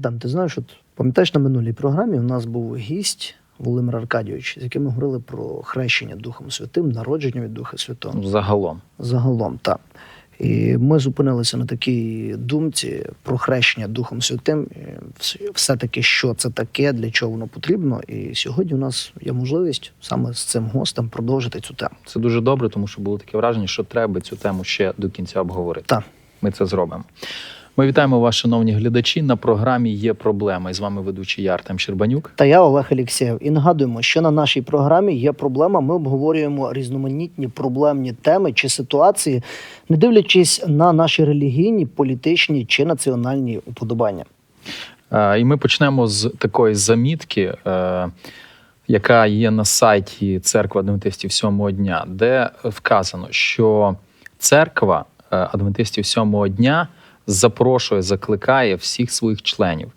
Артем, ти знаєш, от пам'ятаєш на минулій програмі у нас був гість Володимир Аркадійович, з яким ми говорили про хрещення Духом Святим, народження від Духа Святого. Загалом. Загалом, так. І ми зупинилися на такій думці про хрещення Духом Святим. Все-таки, що це таке, для чого воно потрібно. І сьогодні у нас є можливість саме з цим гостем продовжити цю тему. Це дуже добре, тому що було таке враження, що треба цю тему ще до кінця обговорити. Так. Ми це зробимо. Ми вітаємо вас, шановні глядачі. На програмі є проблема. І з вами ведучий я Артем Щербанюк. Та я Олег Алєксєєв. І нагадуємо, що на нашій програмі є проблема. Ми обговорюємо різноманітні проблемні теми чи ситуації, не дивлячись на наші релігійні, політичні чи національні уподобання. Е, І ми почнемо з такої замітки, е, яка є на сайті Церкви Адвентистів сьомого дня, де вказано, що церква е, Адвентистів сьомого дня запрошує, закликає всіх своїх членів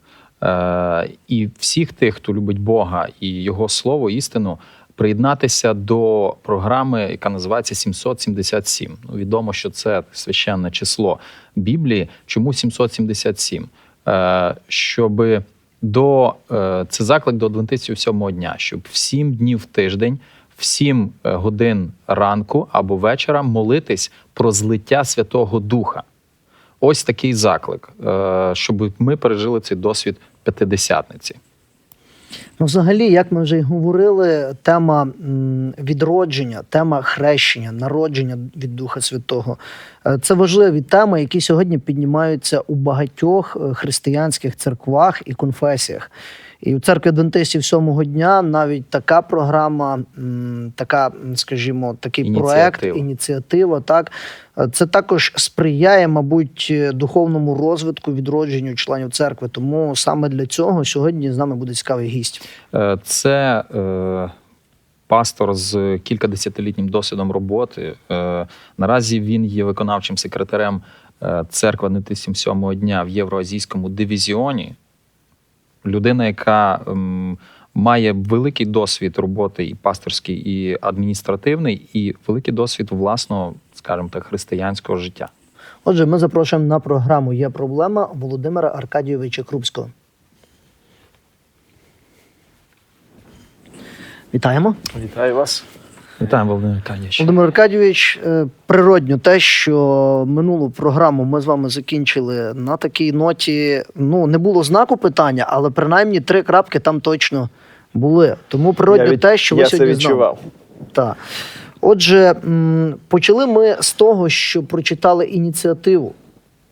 е, і всіх тих, хто любить Бога і Його слово, істину. Приєднатися до програми, яка називається 777. Ну, відомо, що це священне число Біблії. Чому 777? Е, щоб до е, це заклик до адвентистів сьомого дня, щоб в сім днів в тиждень, в сім е, годин ранку або вечора молитись про злиття Святого Духа. Ось такий заклик, е, щоб ми пережили цей досвід п'ятидесятниці. Ну, взагалі, як ми вже й говорили, тема відродження, тема хрещення, народження від Духа Святого е, це важливі теми, які сьогодні піднімаються у багатьох е, християнських церквах і конфесіях. І у церкві адвентистів сьомого дня навіть така програма, така, скажімо, такий проект, Ініціатива. ініціатива, так це також сприяє, мабуть, духовному розвитку, відродженню членів церкви. Тому саме для цього сьогодні з нами буде цікавий гість. Е, Це е, пастор з кількадесятилітнім досвідом роботи. Е, Наразі він є виконавчим секретарем е, церкви Адвентистів сьомого дня в Євроазійському дивізіоні. Людина, яка ем, має великий досвід роботи і пасторський, і адміністративний, і великий досвід власного, скажімо так, християнського життя. Отже, ми запрошуємо на програму Є проблема Володимира Аркадійовича Крупського. Вітаємо. Вітаю вас. Вітаємо, Володимир Аркадійович. Володимир Аркадійович, е, природньо те, що минулу програму ми з вами закінчили на такій ноті. Ну, не було знаку питання, але принаймні три крапки там точно були. Тому природньо від- те, що ви я сьогодні нами. відчував. Так. Отже, почали ми з того, що прочитали ініціативу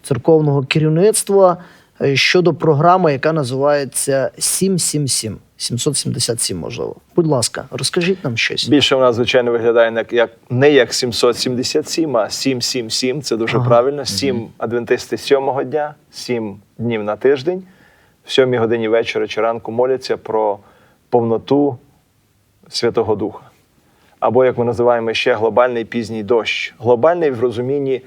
церковного керівництва е, щодо програми, яка називається 777. 777, можливо. Будь ласка, розкажіть нам щось. Більше вона, звичайно, виглядає не як не як 777, а 777. Це дуже Ага. правильно. Сім адвентисти сьомого дня, сім днів на тиждень, в сьомій годині вечора чи ранку моляться про повноту Святого Духа. Або, як ми називаємо ще глобальний пізній дощ. Глобальний в розумінні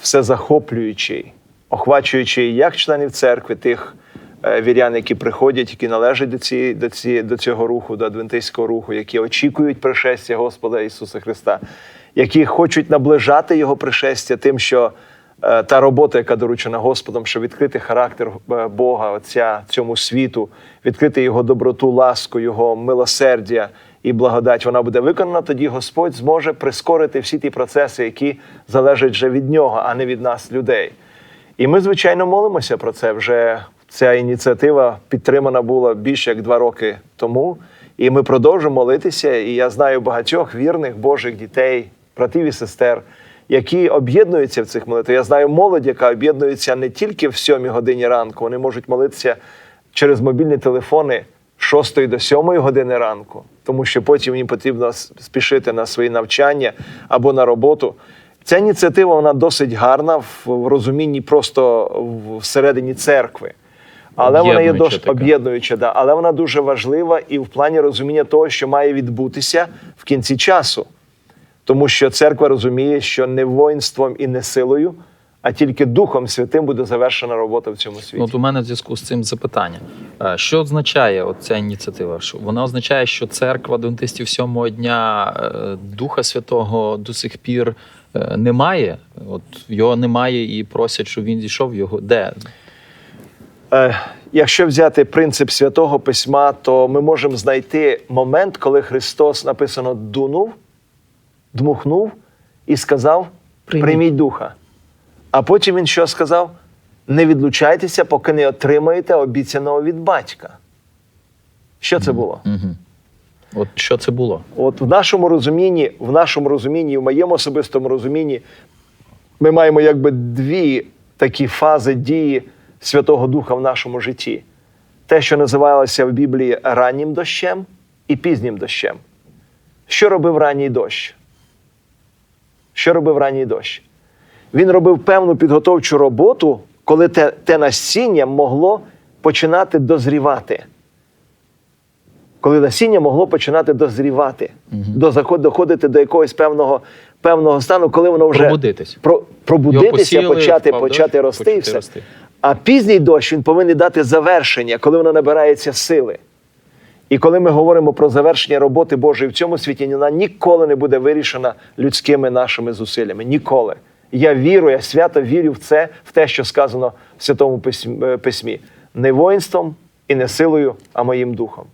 всезахоплюючий, охвачуючий як членів церкви, тих вірян, які приходять, які належать до, цієї, до, цієї, до цього руху, до адвентистського руху, які очікують пришестя Господа Ісуса Христа, які хочуть наближати Його пришестя тим, що е, та робота, яка доручена Господом, щоб відкрити характер е, Бога, Отця цьому світу, відкрити Його доброту, ласку, Його милосердя і благодать, вона буде виконана, тоді Господь зможе прискорити всі ті процеси, які залежать вже від нього, а не від нас, людей. І ми, звичайно, молимося про це. Вже ця ініціатива підтримана була більше як два роки тому. І ми продовжуємо молитися. І я знаю багатьох вірних Божих дітей, братів і сестер, які об'єднуються в цих молитвах. Я знаю молодь, яка об'єднується не тільки в сьомій годині ранку, вони можуть молитися через мобільні телефони 6 до 7 години ранку, тому що потім їм потрібно спішити на свої навчання або на роботу. Ця ініціатива вона досить гарна в розумінні просто всередині церкви. Але вона є досить об'єднуюча, да. але вона дуже важлива і в плані розуміння того, що має відбутися в кінці часу. Тому що церква розуміє, що не воїнством і не силою, а тільки Духом Святим буде завершена робота в цьому світі. От у мене в зв'язку з цим запитання. Е, Що означає от ця ініціатива? Вона означає, що церква адвентистів сьомого дня е, Духа Святого до сих пір е, немає. От його немає і просять, щоб він зійшов його. Де? Е, якщо взяти принцип святого письма, то ми можемо знайти момент, коли Христос написано дунув, дмухнув і сказав: Прийміть. Прийміть духа. А потім він що сказав? Не відлучайтеся, поки не отримаєте обіцяного від батька. Що це було? Угу. От що це було? От в нашому розумінні, в нашому розумінні, в моєму особистому розумінні, ми маємо якби дві такі фази дії Святого Духа в нашому житті. Те, що називалося в Біблії раннім дощем і пізнім дощем. Що робив ранній дощ? Що робив ранній дощ? Він робив певну підготовчу роботу, коли те, те насіння могло починати дозрівати коли насіння могло починати дозрівати, до заход- доходити до якогось певного, певного стану, коли воно вже Пробудитись. про, пробудитися, посіяли, почати, впав почати рости і все. рости. А пізній дощ він повинен дати завершення, коли воно набирається сили. І коли ми говоримо про завершення роботи Божої в цьому світі, вона ніколи не буде вирішена людськими нашими зусиллями. Ніколи. Я вірю, я свято вірю в це, в те, що сказано в Святому е, Письмі. Не воїнством і не силою, а моїм духом.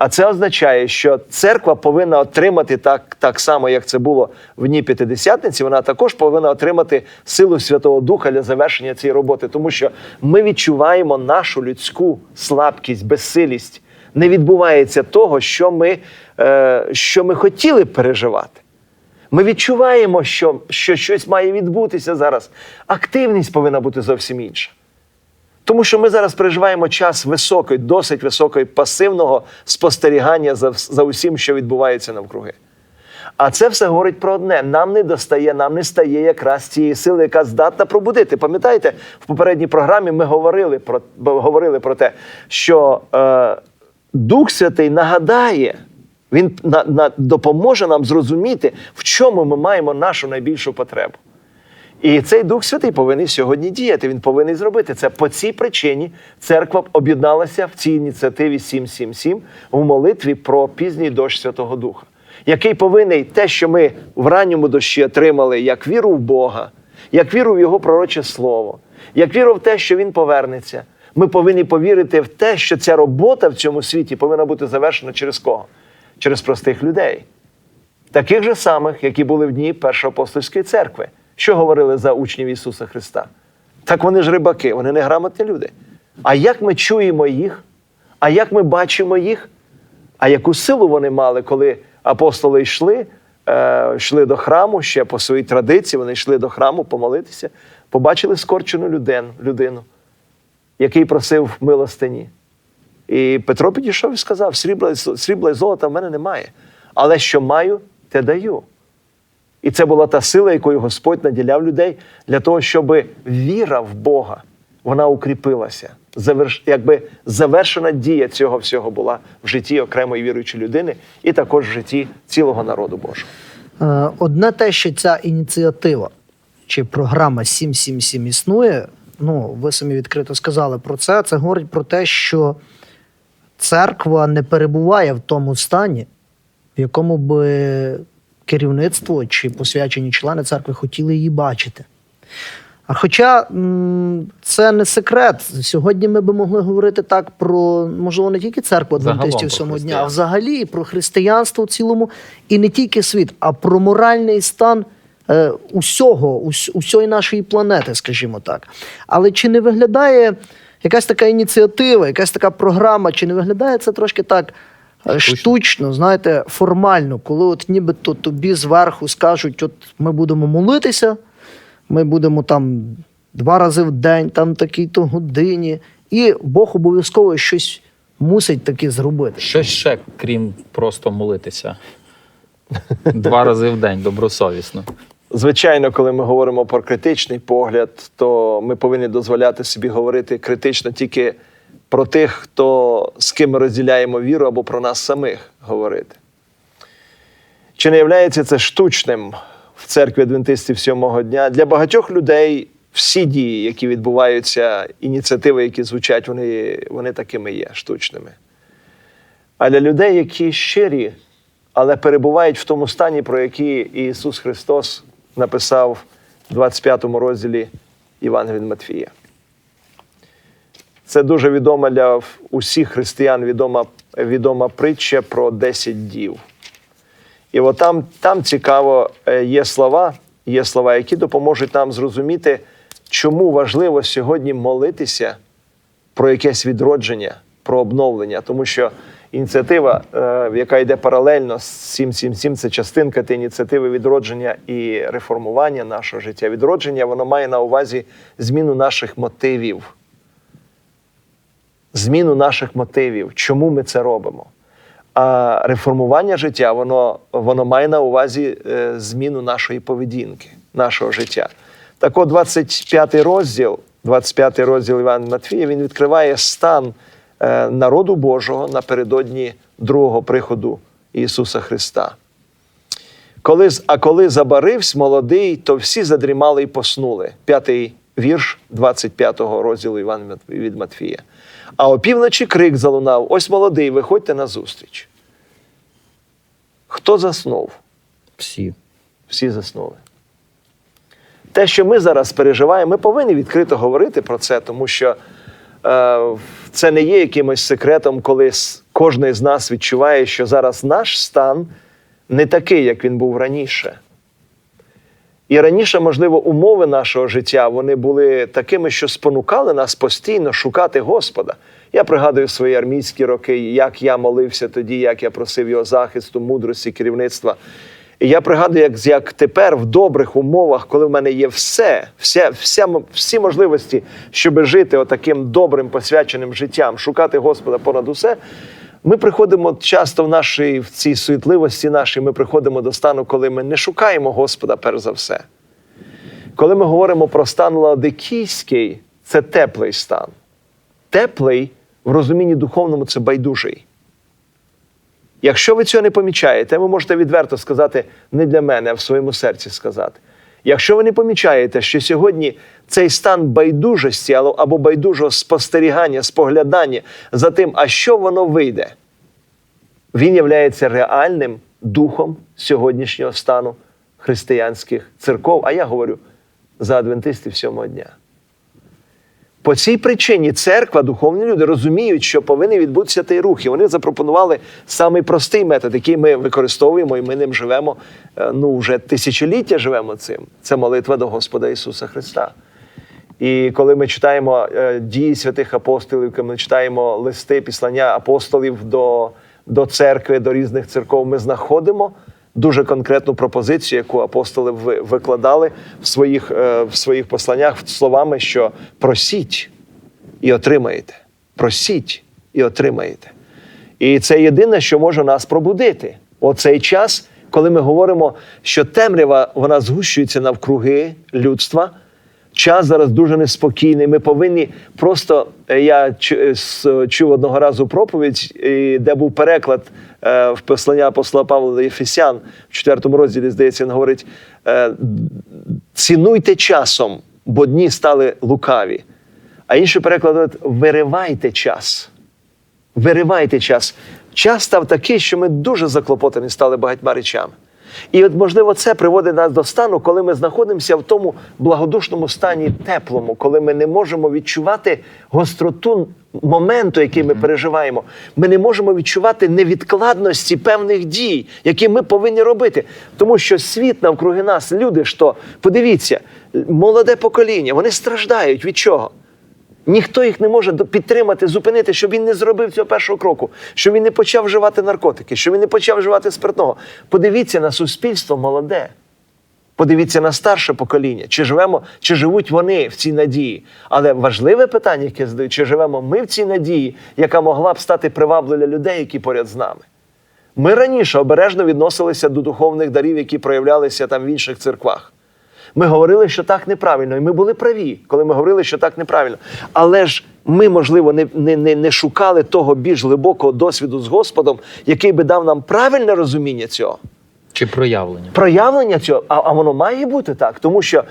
А це означає, що церква повинна отримати так, так само, як це було в дні П'ятидесятниці, вона також повинна отримати силу Святого Духа для завершення цієї роботи, тому що ми відчуваємо нашу людську слабкість, безсилість. Не відбувається того, що ми, е, що ми хотіли переживати. Ми відчуваємо, що, що щось має відбутися зараз. Активність повинна бути зовсім інша. Тому що ми зараз переживаємо час високої, досить високої пасивного спостерігання за, за усім, що відбувається навкруги. А це все говорить про одне: нам не достає, нам не стає якраз цієї сили, яка здатна пробудити. Пам'ятаєте, в попередній програмі ми говорили про, говорили про те, що е, Дух Святий нагадає, він на, на, допоможе нам зрозуміти, в чому ми маємо нашу найбільшу потребу. І цей Дух Святий повинен сьогодні діяти. Він повинен зробити це. По цій причині церква об'єдналася в цій ініціативі 777 в молитві про пізній дощ Святого Духа, який повинен те, що ми в ранньому дощі отримали, як віру в Бога, як віру в Його пророче Слово, як віру в те, що Він повернеться. Ми повинні повірити в те, що ця робота в цьому світі повинна бути завершена через кого? Через простих людей таких же самих, які були в дні Першої апостольської церкви. Що говорили за учнів Ісуса Христа? Так вони ж рибаки, вони не грамотні люди. А як ми чуємо їх? А як ми бачимо їх? А яку силу вони мали, коли апостоли йшли, е, йшли до храму ще по своїй традиції, вони йшли до храму помолитися, побачили скорчену людину, людину який просив милостині. І Петро підійшов і сказав: срібла, срібла і золота в мене немає, але що маю, те даю. І це була та сила, якою Господь наділяв людей для того, щоб віра в Бога вона укріпилася. Заверш, якби завершена дія цього всього була в житті окремої віруючої людини і також в житті цілого народу Божого. Е, Одне те, що ця ініціатива чи програма 777 існує, ну ви самі відкрито сказали про це. Це говорить про те, що церква не перебуває в тому стані, в якому би керівництво чи посвячені члени церкви хотіли її бачити. А хоча це не секрет, сьогодні ми би могли говорити так про, можливо, не тільки церкву адвентистів сьомого дня, а взагалі про християнство в цілому, і не тільки світ, а про моральний стан е, усього, ус, усьої нашої планети, скажімо так. Але чи не виглядає якась така ініціатива, якась така програма, чи не виглядає це трошки так? Е, Штучно. Знаєте, формально, коли от нібито тобі зверху скажуть, от ми будемо молитися, ми будемо там два рази в день, там такій-то годині, і Бог обов'язково щось мусить таки зробити. Щось ще, крім просто молитися. Два рази в день, добросовісно. Звичайно, коли ми говоримо про критичний погляд, то ми повинні дозволяти собі говорити критично тільки про тих, хто з ким ми розділяємо віру, або про нас самих говорити. Чи не являється це штучним в церкві адвентистів сьомого дня? Для багатьох людей всі дії, які відбуваються, ініціативи, які звучать, вони, вони такими є штучними. А для людей, які щирі, але перебувають в тому стані, про який Ісус Христос написав в 25 розділі Євангелія від Матфія. Це дуже відома для усіх християн відома, відома притча про 10 дів. І от там, там цікаво, е, є слова, є слова, які допоможуть нам зрозуміти, чому важливо сьогодні молитися про якесь відродження, про обновлення. Тому що ініціатива, е, яка йде паралельно з 777, це частинка тієї ініціативи відродження і реформування нашого життя. Відродження воно має на увазі зміну наших мотивів. Зміну наших мотивів, чому ми це робимо. А реформування життя, воно, воно має на увазі е, зміну нашої поведінки, нашого життя. Так от 25 розділ, 25 розділ Івана Матфія, він відкриває стан е, народу Божого напередодні другого приходу Ісуса Христа. Коли, а коли забарився молодий, то всі задрімали і поснули. П'ятий вірш 25-го розділу Івана від Матфія. А опівночі крик залунав: ось молодий, виходьте на зустріч. Хто заснув? Всі. Всі заснули. Те, що ми зараз переживаємо, ми повинні відкрито говорити про це, тому що е, це не є якимось секретом, коли кожен з нас відчуває, що зараз наш стан не такий, як він був раніше. І раніше, можливо, умови нашого життя вони були такими, що спонукали нас постійно шукати Господа. Я пригадую свої армійські роки, як я молився тоді, як я просив його захисту, мудрості, керівництва. І я пригадую, як, як тепер в добрих умовах, коли в мене є все, вся, вся, всі можливості, щоб жити отаким добрим, посвяченим життям, шукати Господа понад усе. Ми приходимо часто в нашій в цій суетливості нашій, ми приходимо до стану, коли ми не шукаємо Господа перш за все. Коли ми говоримо про стан ладикійський, це теплий стан. Теплий в розумінні духовному це байдужий. Якщо ви цього не помічаєте, ви можете відверто сказати не для мене, а в своєму серці сказати. Якщо ви не помічаєте, що сьогодні цей стан байдужості або- байдужого спостерігання, споглядання за тим, а що воно вийде, він являється реальним духом сьогоднішнього стану християнських церков, а я говорю за адвентистів сьомого дня. По цій причині церква, духовні люди розуміють, що повинен відбутися той рух. І вони запропонували самий простий метод, який ми використовуємо, і ми ним живемо. е, Ну, вже тисячоліття живемо цим. Це молитва до Господа Ісуса Христа. І коли ми читаємо е, дії святих апостолів, коли ми читаємо листи післання апостолів до, до церкви, до різних церков, ми знаходимо дуже конкретну пропозицію, яку апостоли ви- викладали в своїх, е, в своїх посланнях словами, що просіть і отримаєте. Просіть і отримаєте. І це єдине, що може нас пробудити. Оцей час, коли ми говоримо, що темрява вона згущується навкруги людства. Час зараз дуже неспокійний. Ми повинні просто. е, Я е, чув одного разу проповідь, де був переклад е, в послання апостола Павла до Єфесян в четвертому розділі, здається, він говорить: цінуйте часом, бо дні стали лукаві. А інший переклад говорить, виривайте час. Виривайте час. Час став такий, що ми дуже заклопотані стали багатьма речами. І от, можливо, це приводить нас до стану, коли ми знаходимося в тому благодушному стані теплому, коли ми не можемо відчувати гостроту моменту, який ми переживаємо. Ми не можемо відчувати невідкладності певних дій, які ми повинні робити. Тому що світ навкруги нас, люди, що подивіться, молоде покоління, вони страждають від чого? Ніхто їх не може підтримати, зупинити, щоб він не зробив цього першого кроку, щоб він не почав вживати наркотики, щоб він не почав вживати спиртного. Подивіться на суспільство молоде. Подивіться на старше покоління, чи живемо, чи живуть вони в цій надії. Але важливе питання, яке задаю, чи живемо ми в цій надії, яка могла б стати привабливою для людей, які поряд з нами. Ми раніше обережно відносилися до духовних дарів, які проявлялися там в інших церквах. Ми говорили, що так неправильно, і ми були праві, коли ми говорили, що так неправильно. Але ж ми, можливо, не, не, не, не шукали того більш глибокого досвіду з Господом, який би дав нам правильне розуміння цього Чи проявлення? проявлення цього, а, а воно має бути так, тому що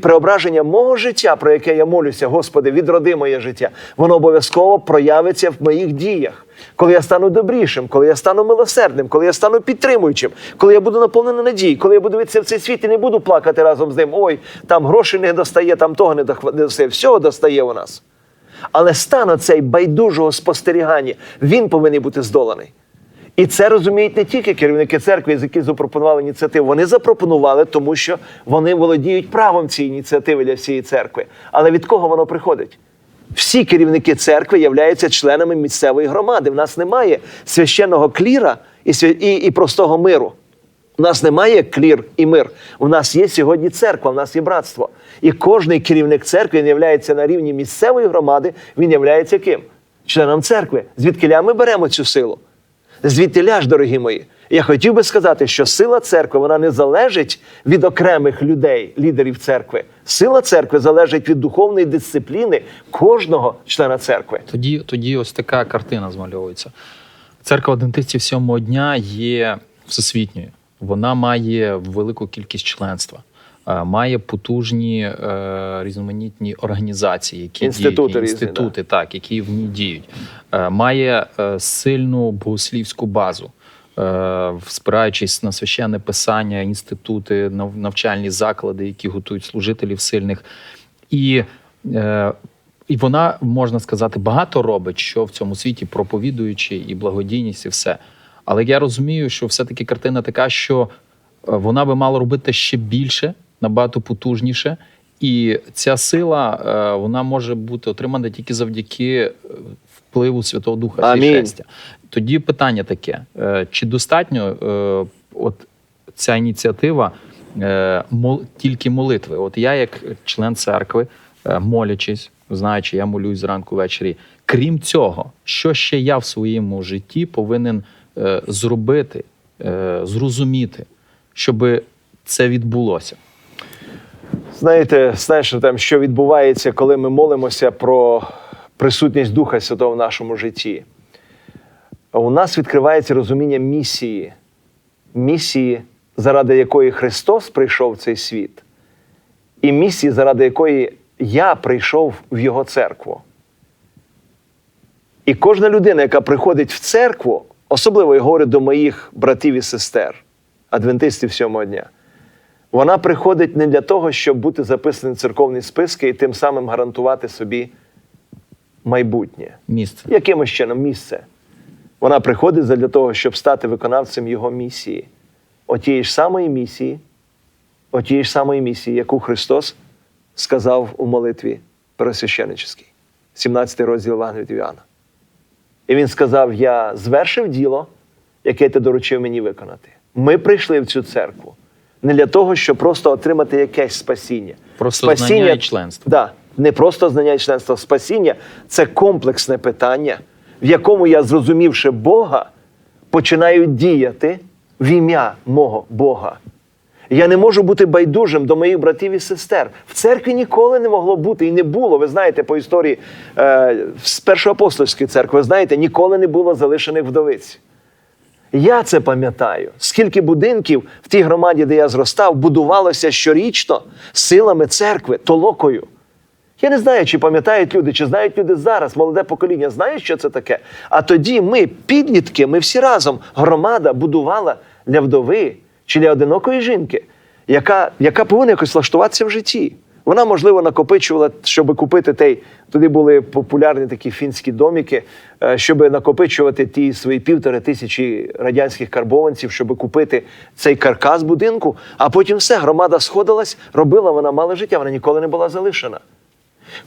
преображення мого життя, про яке я молюся, Господи, відроди моє життя, воно обов'язково проявиться в моїх діях. Коли я стану добрішим, коли я стану милосердним, коли я стану підтримуючим, коли я буду наповнений надії, коли я буду дивитися в цей світ і не буду плакати разом з ним. Ой, там грошей не достає, там того не достає. Всього достає у нас. Але стан оцей байдужого спостерігання, він повинен бути здоланий. І це розуміють не тільки керівники церкви, з які запропонували ініціативу. Вони запропонували, тому що вони володіють правом цієї ініціативи для всієї церкви. Але від кого воно приходить? Всі керівники церкви являються членами місцевої громади. В нас немає священного кліра і, і, і простого миру. У нас немає клір і мир. У нас є сьогодні церква, у нас є братство. І кожний керівник церкви він являється на рівні місцевої громади, він являється ким? Членом церкви. Звідки ми беремо цю силу? Звідти ж, дорогі мої. Я хотів би сказати, що сила церкви вона не залежить від окремих людей, лідерів церкви. Сила церкви залежить від духовної дисципліни кожного члена церкви. Тоді, тоді ось така картина змальовується. Церква адвентистів сьомого дня є всесвітньою. Вона має велику кількість членства, має потужні е, різноманітні організації, які Інститути діють, різні, інститути, так, які в ній діють. Е, Має е, сильну богослівську базу. е, Спираючись на священне писання, інститути, нав- навчальні заклади, які готують служителів сильних, і е, і вона, можна сказати, багато робить, що в цьому світі проповідуючи і благодійність, і все. Але я розумію, що все-таки картина така, що е, вона би мала робити ще більше, набагато потужніше. І ця сила е, вона може бути отримана тільки завдяки е, впливу Святого Духа. Свящестя. Тоді питання таке: е, чи достатньо от ця ініціатива тільки молитви? От я, як член церкви, молячись, знаючи, я молюсь зранку ввечері. Крім цього, що ще я в своєму житті повинен зробити, зрозуміти, щоб це відбулося? Знаєте, знаєш, там, що відбувається, коли ми молимося про присутність Духа Святого в нашому житті? У нас відкривається розуміння місії, місії, заради якої Христос прийшов в цей світ, і місії, заради якої я прийшов в Його церкву. І кожна людина, яка приходить в церкву, особливо я говорю до моїх братів і сестер, адвентистів сьомого дня, вона приходить не для того, щоб бути записаним в церковні списки і тим самим гарантувати собі майбутнє. Місце. Якимось чином місце. Вона приходить для того, щоб стати виконавцем його місії. Отієї ж самої місії, отієї ж самої місії, яку Христос сказав у молитві Пересвященническій, 17 розділ Євангелія від Іоанна. І він сказав: Я звершив діло, яке ти доручив мені виконати. Ми прийшли в цю церкву не для того, щоб просто отримати якесь спасіння. Просто знання і членство. Да, не просто знання і членство. Спасіння це комплексне питання, в якому я, зрозумівши Бога, починаю діяти в ім'я мого Бога. Я не можу бути байдужим до моїх братів і сестер. В церкві ніколи не могло бути і не було. Ви знаєте, по історії е, з першоапостольської церкви, ви знаєте, ніколи не було залишених вдовиць. Я це пам'ятаю. Скільки будинків в тій громаді, де я зростав, будувалося щорічно силами церкви, толокою. Я не знаю, чи пам'ятають люди, чи знають люди зараз, молоде покоління знає, що це таке. А тоді ми, підлітки, ми всі разом, громада будувала для вдови чи для одинокої жінки, яка, яка повинна якось влаштуватися в житті. Вона, можливо, накопичувала, щоб купити той. Тоді були популярні такі фінські доміки, е, щоб накопичувати ті свої півтори тисячі радянських карбованців, щоб купити цей каркас будинку. А потім все, громада сходилась, робила вона мале життя, вона ніколи не була залишена.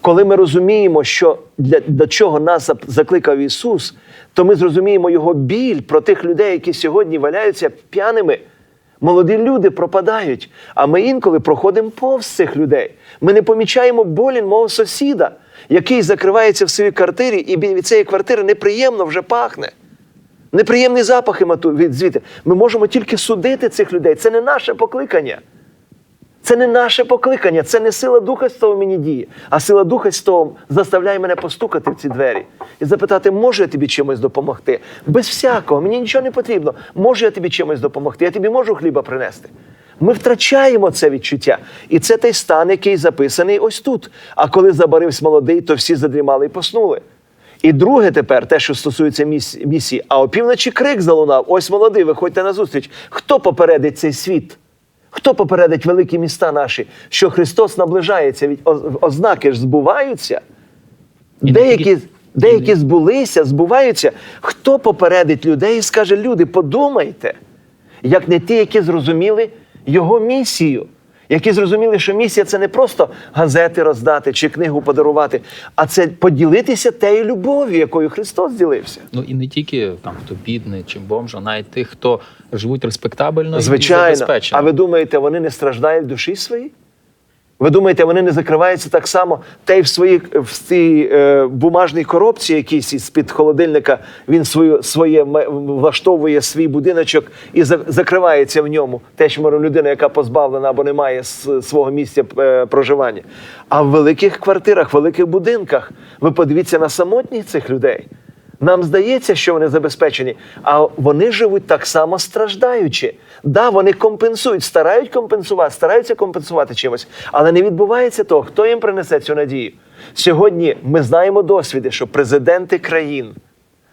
Коли ми розуміємо, що для, для чого нас закликав Ісус, то ми зрозуміємо Його біль про тих людей, які сьогодні валяються п'яними. Молоді люди пропадають, а ми інколи проходимо повз цих людей. Ми не помічаємо болін мого сусіда, який закривається в своїй квартирі, і від цієї квартири неприємно вже пахне. Неприємні запахи від звідти. Ми можемо тільки судити цих людей. Це не наше покликання. Це не наше покликання, це не сила Духа Святого мені діє, а сила Духа Святого заставляє мене постукати в ці двері і запитати, можу я тобі чимось допомогти? Без всякого, мені нічого не потрібно. Можу я тобі чимось допомогти? Я тобі можу хліба принести. Ми втрачаємо це відчуття. І це той стан, який записаний ось тут. А коли забарився молодий, то всі задрімали і поснули. І друге тепер, те, що стосується місії, а опівночі крик залунав: ось молодий, виходьте на зустріч. Хто попередить цей світ? Хто попередить великі міста наші, що Христос наближається, від ознаки ж збуваються? Деякі, деякі збулися, збуваються. Хто попередить людей і скаже: люди, подумайте, як не ті, які зрозуміли його місію. Які зрозуміли, що місія це не просто газети роздати чи книгу подарувати, а це поділитися тією любов'ю, якою Христос ділився. Ну і не тільки там хто бідний чи бомж, а навіть тих, хто живуть респектабельно і Звичайно. забезпечено. А ви думаєте, вони не страждають в душі своїй? Ви думаєте, вони не закриваються так само, та й в своїй в цій е, бумажній коробці, якійсь із-під холодильника, він свою, своє влаштовує свій будиночок і за- закривається в ньому. Те, що людина, яка позбавлена або не має свого місця е, проживання. А в великих квартирах, великих будинках, ви подивіться на самотність цих людей. Нам здається, що вони забезпечені, а вони живуть так само страждаючи. Да, вони компенсують, старають компенсувати, стараються компенсувати чимось, але не відбувається того, хто їм принесе цю надію. Сьогодні ми знаємо досвіди, що президенти країн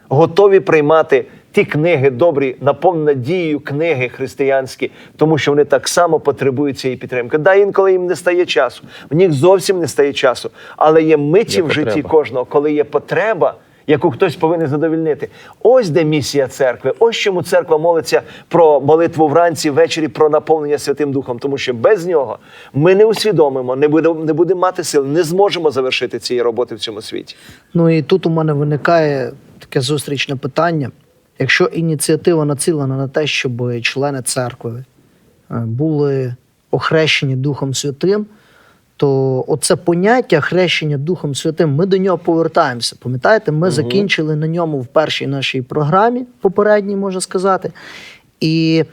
готові приймати ті книги добрі, наповнені надією книги християнські, тому що вони так само потребують цієї підтримки. Да, інколи їм не стає часу, в них зовсім не стає часу, але є миті Є в житті кожного, коли є потреба, яку хтось повинен задовільнити. Ось де місія церкви. Ось чому церква молиться про молитву вранці, ввечері, про наповнення Святим Духом, тому що без нього ми не усвідомимо, не будемо не будемо мати сил, не зможемо завершити цієї роботи в цьому світі. Ну і тут у мене виникає таке зустрічне питання. Якщо ініціатива націлена на те, щоб члени церкви е, були охрещені Духом Святим, то оце поняття хрещення Духом Святим, ми до нього повертаємося. Пам'ятаєте, ми закінчили на ньому в першій нашій програмі, попередній, можна сказати. І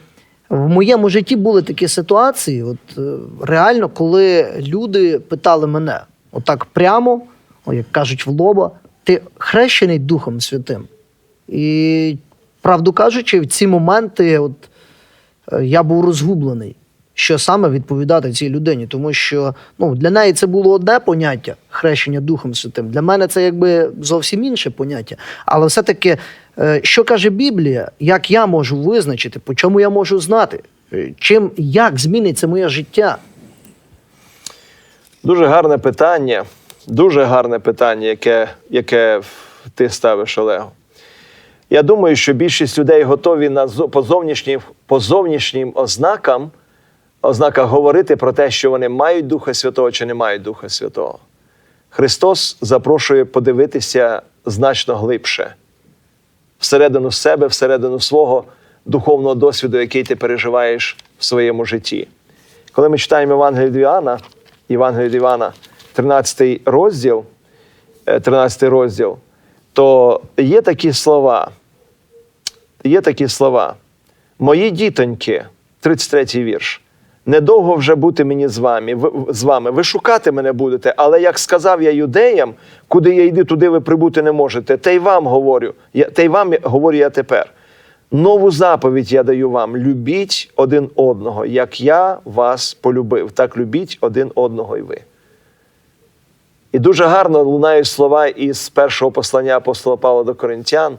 в моєму житті були такі ситуації, от е, реально, коли люди питали мене отак прямо, як кажуть, в лоба, ти хрещений Духом Святим. І правду кажучи, в ці моменти от, е, я був розгублений, що саме відповідати цій людині, тому що ну, для неї це було одне поняття хрещення Духом Святим. Для мене це якби зовсім інше поняття. Але все-таки, е, що каже Біблія, як я можу визначити, по чому я можу знати, е, чим як зміниться моє життя? Дуже гарне питання, дуже гарне питання, яке, яке ти ставиш, Олего. Я думаю, що більшість людей готові на по зовнішнім, по зовнішнім ознакам, ознаках говорити про те, що вони мають Духа Святого чи не мають Духа Святого. Христос запрошує подивитися значно глибше всередину себе, всередину свого духовного досвіду, який ти переживаєш в своєму житті. Коли ми читаємо Євангелію від Іоанна, Євангелію від Івана, 13 розділ, е, 13 розділ, то є такі слова. Є такі слова. Мої дітоньки, 33 вірш. Недовго вже бути мені з вами, ви, з вами. Ви шукати мене будете, але як сказав я юдеям, куди я йду, туди ви прибути не можете. Та й вам говорю, я, та й вам говорю я тепер. Нову заповідь я даю вам: любіть один одного, як я вас полюбив, так любіть один одного і ви. І дуже гарно лунають слова із першого послання апостола Павла до Коринтян,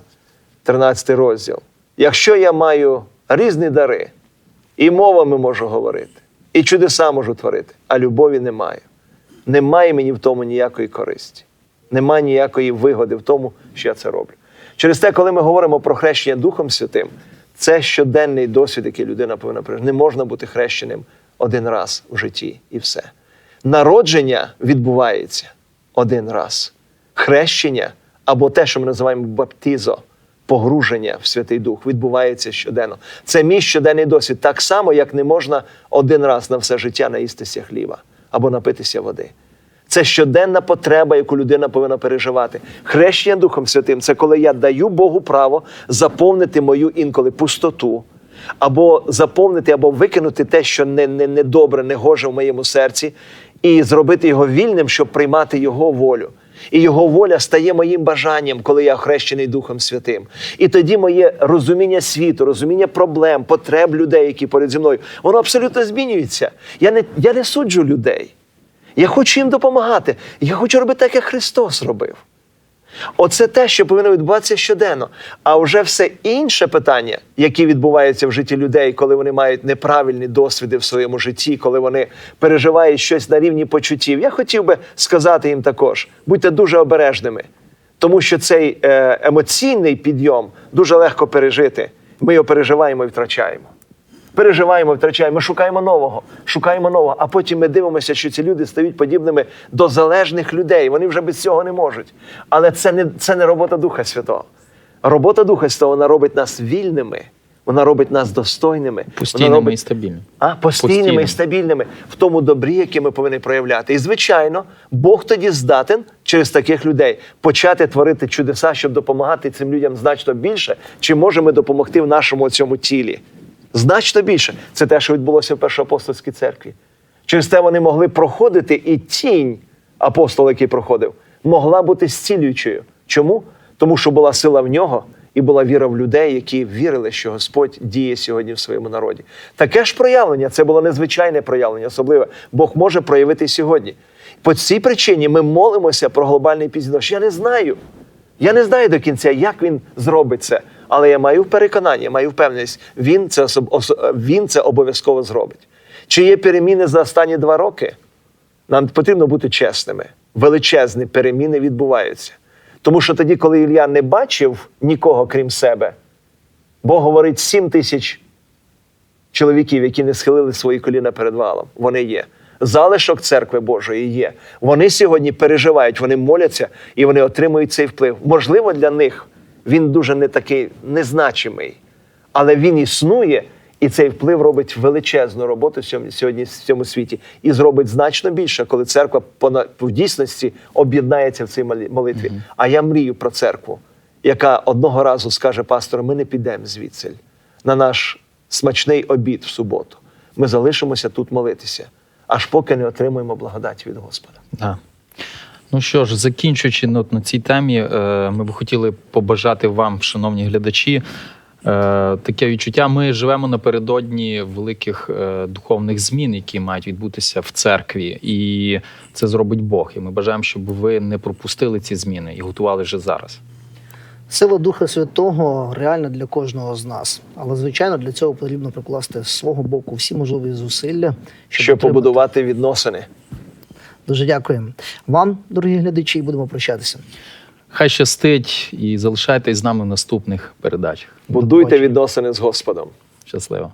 13 розділ. Якщо я маю різні дари, і мовами можу говорити, і чудеса можу творити, а любові не маю. Немає мені в тому ніякої користі, немає ніякої вигоди в тому, що я це роблю. Через те, коли ми говоримо про хрещення Духом Святим, це щоденний досвід, який людина повинна пережити. Не можна бути хрещеним один раз в житті і все. Народження відбувається один раз. Хрещення або те, що ми називаємо баптізо, погруження в Святий Дух, відбувається щоденно. Це мій щоденний досвід, так само, як не можна один раз на все життя наїстися хліба або напитися води. Це щоденна потреба, яку людина повинна переживати. Хрещення Духом Святим це коли я даю Богу право заповнити мою інколи пустоту, або заповнити, або викинути те, що не, не, не добре, не гоже в моєму серці, і зробити його вільним, щоб приймати Його волю. І його воля стає моїм бажанням, коли я охрещений Духом Святим. І тоді моє розуміння світу, розуміння проблем, потреб людей, які поряд зі мною, воно абсолютно змінюється. Я не, я не суджу людей. Я хочу їм допомагати. Я хочу робити так, як Христос робив. Оце те, що повинно відбуватися щоденно. А вже все інше питання, які відбуваються в житті людей, коли вони мають неправильні досвіди в своєму житті, коли вони переживають щось на рівні почуттів. Я хотів би сказати їм також: будьте дуже обережними, тому що цей е, емоційний підйом дуже легко пережити. Ми його переживаємо і втрачаємо. Переживаємо, втрачаємо, ми шукаємо нового, шукаємо нового, а потім ми дивимося, що ці люди стають подібними до залежних людей. Вони вже без цього не можуть. Але це не, це не робота Духа Святого. Робота Духа Святого вона робить нас вільними, вона робить нас достойними. Постійними робить і стабільними. а постійними Постійними. і стабільними в тому добрі, яке ми повинні проявляти. І звичайно, Бог тоді здатен через таких людей почати творити чудеса, щоб допомагати цим людям значно більше, чи можемо допомогти в нашому цьому тілі. Значно більше. Це те, що відбулося в Першоапостольській церкві. Через те вони могли проходити, і тінь апостола, який проходив, могла бути зцілюючою. Чому? Тому що була сила в нього і була віра в людей, які вірили, що Господь діє сьогодні в своєму народі. Таке ж проявлення, це було незвичайне проявлення, особливе. Бог може проявити сьогодні. По цій причині ми молимося про глобальний піздош. Я не знаю. Я не знаю до кінця, як він зробить це, але я маю переконання, маю впевненість, він це, він це обов'язково зробить. Чи є переміни за останні два роки? Нам потрібно бути чесними. Величезні переміни відбуваються. Тому що тоді, коли Ілля не бачив нікого крім себе, Бог говорить 7 тисяч чоловіків, які не схилили свої коліна перед валом. Вони є. Залишок церкви Божої є. Вони сьогодні переживають, вони моляться і вони отримують цей вплив. Можливо, для них він дуже не такий незначимий, але він існує, і цей вплив робить величезну роботу сьогодні в цьому світі і зробить значно більше, коли церква в дійсності об'єднається в цій молитві. А я мрію про церкву, яка одного разу скаже пастору: ми не підемо звідси на наш смачний обід в суботу. Ми залишимося тут молитися, аж поки не отримуємо благодаті від Господа. Да. Ну що ж, закінчуючи на, на цій темі, е, ми б хотіли побажати вам, шановні глядачі, е, таке відчуття. Ми живемо напередодні великих е, духовних змін, які мають відбутися в церкві, і це зробить Бог. І ми бажаємо, щоб ви не пропустили ці зміни і готували вже зараз. Сила Духа Святого реальна для кожного з нас. Але, звичайно, для цього потрібно прикласти з свого боку всі можливі зусилля, щоб, Щоб отримати. побудувати відносини. Дуже дякуємо вам, дорогі глядачі, і будемо прощатися. Хай щастить і залишайтесь з нами в наступних передачах. Будуйте відносини з Господом. Щасливо!